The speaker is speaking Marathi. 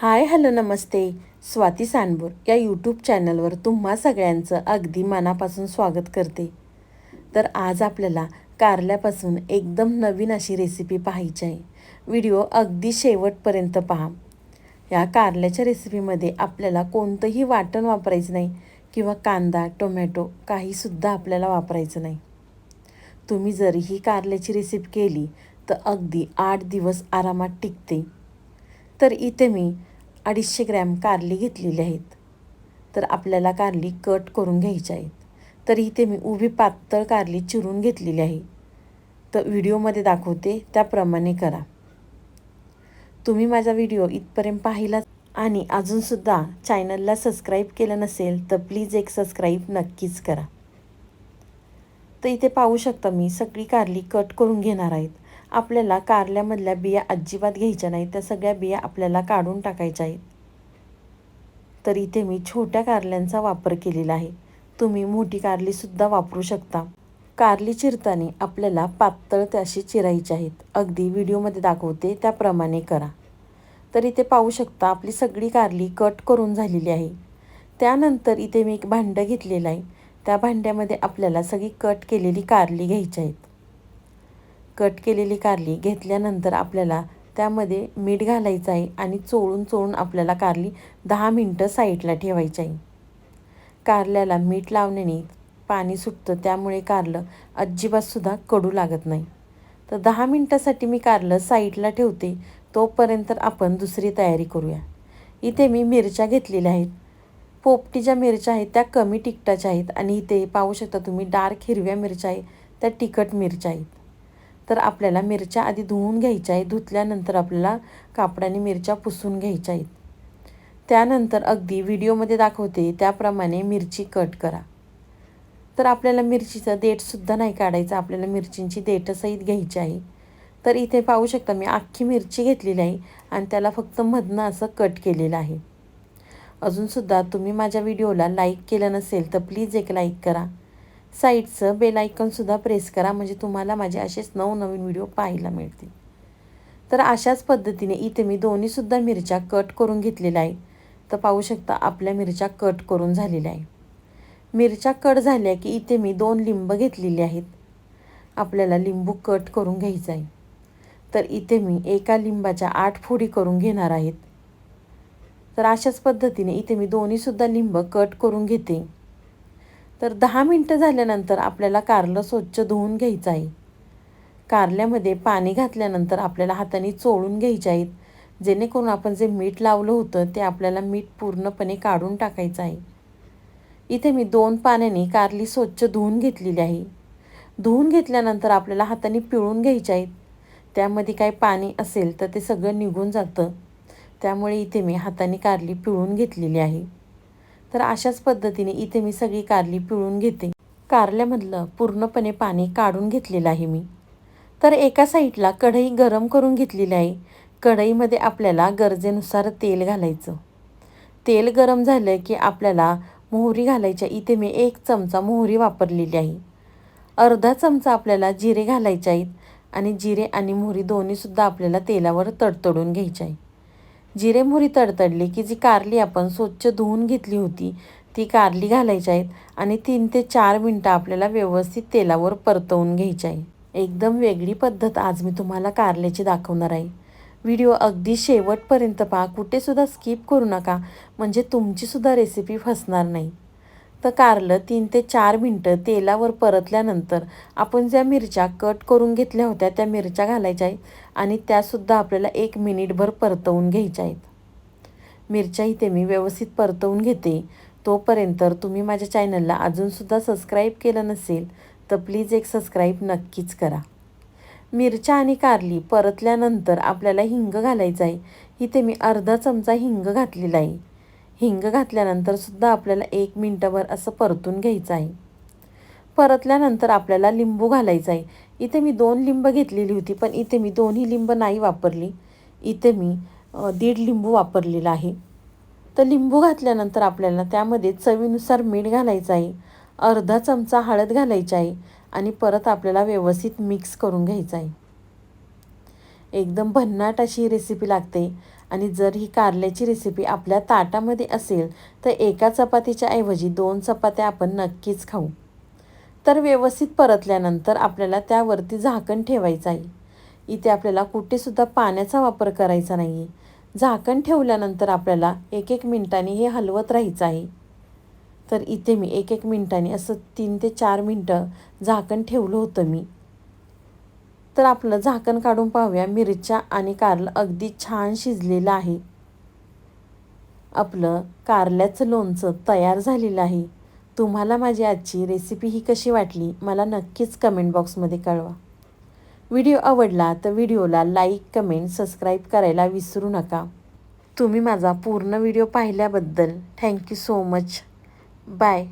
हाय हॅलो नमस्ते. स्वाती सांडबोर या यूट्यूब चॅनलवर तुम्हा सगळ्यांचं अगदी मनापासून स्वागत करते. तर आज आपल्याला कारल्यापासून एकदम नवीन अशी रेसिपी पाहायची आहे. व्हिडिओ अगदी शेवटपर्यंत पहा. या कारल्याच्या रेसिपीमध्ये आपल्याला कोणतंही वाटण वापरायचं नाही किंवा कांदा टोमॅटो काहीसुद्धा आपल्याला वापरायचं नाही. तुम्ही जर ही कारल्याची रेसिपी केली तर अगदी आठ दिवस आरामात टिकते. तर इथे मी अडीचशे ग्रॅम कारली घेतलेली आहेत. तर आपल्याला कारली कट करून घ्यायच्या आहेत. तर इथे मी उभी पातळ कारली चिरून घेतलेली आहे. तर व्हिडिओमध्ये दाखवते त्याप्रमाणे करा. तुम्ही माझा व्हिडिओ इथपर्यंत पाहिला आणि अजूनसुद्धा चॅनलला सबस्क्राईब केलं नसेल तर प्लीज एक सबस्क्राईब नक्कीच करा. तर इथे पाहू शकता मी सगळी कारली कट करून घेणार आहेत. आपल्याला कारल्यामधल्या बिया अजिबात घ्यायच्या नाहीत. त्या सगळ्या बिया आपल्याला काढून टाकायच्या आहेत. तर इथे मी छोट्या कारल्यांचा वापर केलेला आहे. तुम्ही मोठी कारलीसुद्धा वापरू शकता. कारली चिरताना आपल्याला पातळ त्याशी चिरायची आहेत. अगदी व्हिडिओमध्ये दाखवते त्याप्रमाणे करा. तर इथे पाहू शकता आपली सगळी कारली कट करून झालेली आहे. त्यानंतर इथे मी एक भांडं घेतलेलं आहे. त्या भांड्यामध्ये आपल्याला सगळी कट केलेली कारली घ्यायची आहेत. कट केलेली कारली घेतल्यानंतर आपल्याला त्यामध्ये मीठ घालायचं आहे आणि चोळून चोळून आपल्याला कारली दहा मिनटं साईडला ठेवायची आहे. कारल्याला मीठ लावण्याने पाणी सुटतं त्यामुळे कारलं अजिबातसुद्धा कडू लागत नाही. तर दहा मिनटासाठी मी कारलं साईडला ठेवते तोपर्यंत आपण दुसरी तयारी करूया. इथे मी मिरच्या घेतलेल्या आहेत. पोपटी ज्या मिरच्या आहेत त्या कमी तिखटाच्या आहेत आणि इथे पाहू शकता तुम्ही डार्क हिरव्या मिरच्या आहेत त्या तिखट मिरच्या आहेत. तर आपल्याला मिरच्या आधी धुवून घ्यायच्या आहेत. धुतल्यानंतर आपल्याला कापडाने मिरच्या पुसून घ्यायच्या आहेत. त्यानंतर अगदी व्हिडिओमध्ये दाखवते त्याप्रमाणे मिरची कट करा. तर आपल्याला मिरचीचं देठसुद्धा नाही काढायचं आपल्याला मिरचींची देठसहित घ्यायची आहे. तर इथे पाहू शकता मी अख्खी मिरची घेतलेली आहे आणि त्याला फक्त मधनं असं कट केलेलं आहे. अजूनसुद्धा तुम्ही माझ्या व्हिडिओला लाईक केलं नसेल तर प्लीज एक लाईक करा. साईडचं बेल आयकॉनसुद्धा प्रेस करा म्हणजे तुम्हाला माझे असेच नवनवीन व्हिडिओ पाहायला मिळतील. तर अशाच पद्धतीने इथे मी दोन्हीसुद्धा मिरच्या कट करून घेतलेल्या आहे तर पाहू शकता आपल्या मिरच्या कट करून झालेल्या आहे मिरच्या कट झाल्या की इथे मी दोन लिंब घेतलेले आहेत. आपल्याला लिंबू कट करून घ्यायचा आहे. तर इथे मी एका लिंबाच्या आठ फोडी करून घेणार आहेत. तर अशाच पद्धतीने इथे मी दोन्हीसुद्धा लिंब कट करून घेते. तर दहा मिनटं झाल्यानंतर आपल्याला कारलं स्वच्छ धुवून घ्यायचं आहे. कारल्यामध्ये पाणी घातल्यानंतर आपल्याला हाताने चोळून घ्यायचे आहेत. जेणेकरून आपण जे मीठ लावलं होतं ते आपल्याला मीठ पूर्णपणे काढून टाकायचं आहे. इथे मी दोन पाण्याने कारली स्वच्छ धुवून घेतलेली आहे. धुवून घेतल्यानंतर आपल्याला हाताने पिळून घ्यायचे आहेत. त्यामध्ये काही पाणी असेल तर ते सगळं निघून जातं. त्यामुळे इथे मी हाताने कारली पिळून घेतलेली आहे. तर अशाच पद्धतीने इथे मी सगळी कारली पिळून घेते. कारल्यामधलं पूर्णपणे पाणी काढून घेतलेलं आहे मी. तर एका साईडला कढई गरम करून घेतलेली आहे. कढईमध्ये आपल्याला गरजेनुसार तेल घालायचं. तेल गरम झालं की आपल्याला मोहरी घालायच्या. इथे मी एक चमचा मोहरी वापरलेली आहे. अर्धा चमचा आपल्याला जिरे घालायचे आहेत आणि जिरे आणि मोहरी दोन्हीसुद्धा आपल्याला तेलावर तडतडून घ्यायचे आहे. जिरेमुरी तडतडली की जी कारली आपण स्वच्छ धुवून घेतली होती ती कारली घालायची आहेत आणि तीन ते चार मिनटं आपल्याला व्यवस्थित तेलावर परतवून घ्यायची आहे. एकदम वेगळी पद्धत आज मी तुम्हाला कारल्याची दाखवणार आहे. व्हिडिओ अगदी शेवटपर्यंत पहा कुठेसुद्धा स्किप करू नका म्हणजे तुमचीसुद्धा रेसिपी फसणार नाही. तर कारलं तीन ते चार मिनटं तेलावर परतल्यानंतर आपण ज्या मिरच्या कट करून घेतल्या होत्या त्या मिरच्या घालायच्या आहेत आणि त्यासुद्धा आपल्याला एक मिनिटभर परतवून घ्यायच्या आहेत. मिरच्या इथे मी व्यवस्थित परतवून घेते. तोपर्यंत तुम्ही माझ्या चॅनलला अजूनसुद्धा सबस्क्राईब केलं नसेल तर प्लीज एक सबस्क्राईब नक्कीच करा. मिरच्या आणि कारली परतल्यानंतर आपल्याला हिंग घालायचं आहे. इथे मी अर्धा चमचा हिंग घातलेला आहे. हिंग घातल्यानंतर सुद्धा आपल्याला एक मिनटंभर असं परतून घ्यायचं आहे. परतल्यानंतर आपल्याला लिंबू घालायचा आहे. इथे मी दोन लिंब घेतलेली होती पण इथे मी दोन्ही लिंब नाही वापरली. इथे मी दीड लिंबू वापरलेला आहे. तर लिंबू घातल्यानंतर आपल्याला त्यामध्ये चवीनुसार मीठ घालायचं आहे. अर्धा चमचा हळद घालायची आहे आणि परत आपल्याला व्यवस्थित मिक्स करून घ्यायचं आहे. एकदम भन्नाट अशी रेसिपी लागते. आणि जर ही कारल्याची रेसिपी आपल्या ताटामध्ये असेल तर एका चपातीच्या ऐवजी दोन चपात्या आपण नक्कीच खाऊ. तर व्यवस्थित परतल्यानंतर आपल्याला त्यावरती झाकण ठेवायचं आहे. इथे आपल्याला कुठेसुद्धा पाण्याचा वापर करायचा नाही झाकण ठेवल्यानंतर आपल्याला एक एक मिनटांनी हे हलवत राहायचं आहे. तर इथे मी एक एक मिनटाने असं तीन ते चार मिनटं झाकण ठेवलं होतं मी. तर आपलं झाकण काढून पाहूया. मिरच्या आणि कारलं अगदी छान शिजलेलं आहे. आपलं कारल्याचं लोणचं तयार झालेलं आहे. तुम्हाला माझी आजची रेसिपी ही कशी वाटली मला नक्कीच कमेंट बॉक्समध्ये कळवा. व्हिडिओ आवडला तर व्हिडिओला लाईक कमेंट सबस्क्राईब करायला विसरू नका. तुम्ही माझा पूर्ण व्हिडिओ पाहिल्याबद्दल थँक्यू सो मच बाय